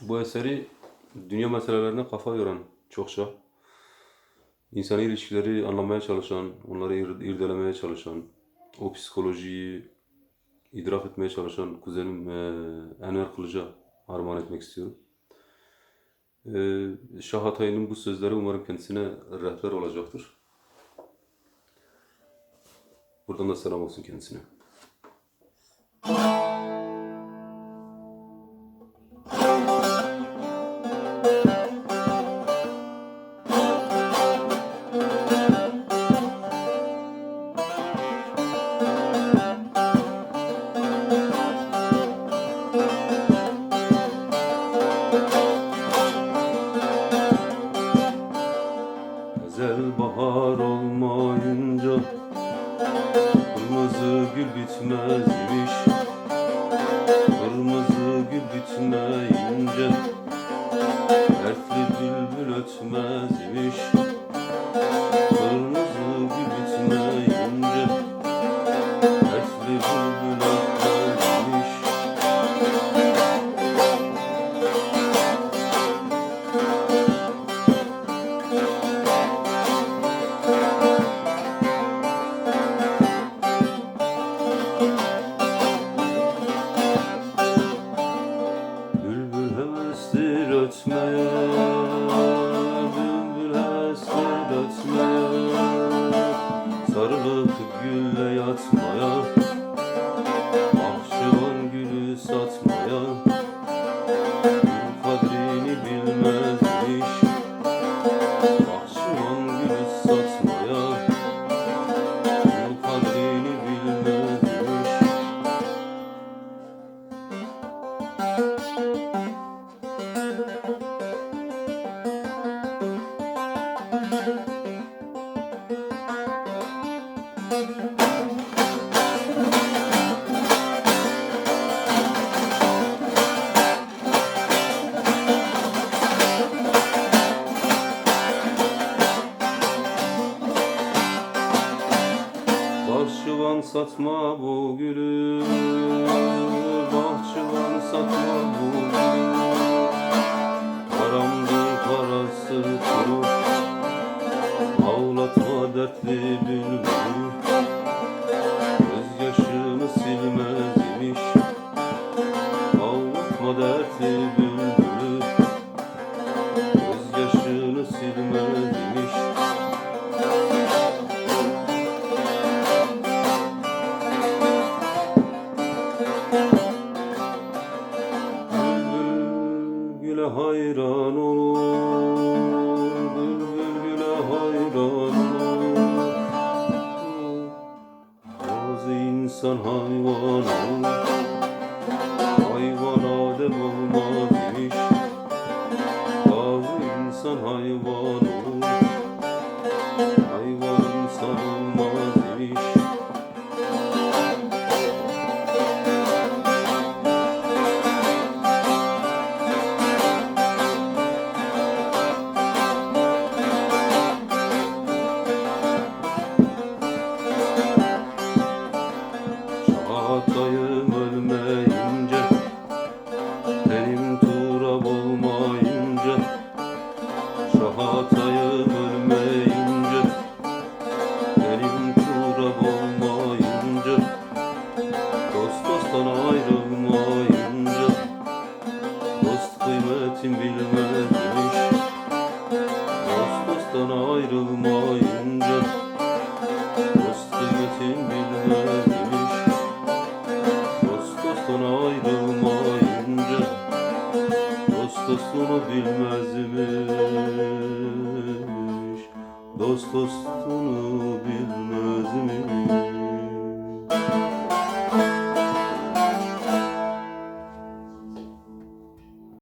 Bu eseri dünya meselelerine kafa yoran çokça, insani ilişkileri anlamaya çalışan, onları ir- irdelemeye çalışan, o psikolojiyi idrak etmeye çalışan kuzenim eee Enver Kılıç'a armağan etmek istiyorum. Eee Şah Hatay'ın bu sözleri umarım kendisine rehber olacaktır. Buradan da selam olsun kendisine. Bahar olmayınca Kırmızı gül bitmez imiş Kırmızı gül bitmeyince Bülbül Müzik Bahçıvan satma bu gülü. Bahçıvan satma bu gülü. Karamdır parası kurur Ağlatma dertli bülbülü hayran olur Bülbül güle hayran olur. Bazı insan hayvan olur Hayvan adem olmaz imiş Bazı insan hayvan olur Çağatay'ım ölmeyince Benim turab olmayınca Çağatay'ım ölmeyince Benim turab olmayınca Dost dosttan ayrılmayınca Dost kıymetin bilmezmiş Dost dosttan ayrılmayınca bilmezmiş. Dost dostunu bilmezmiş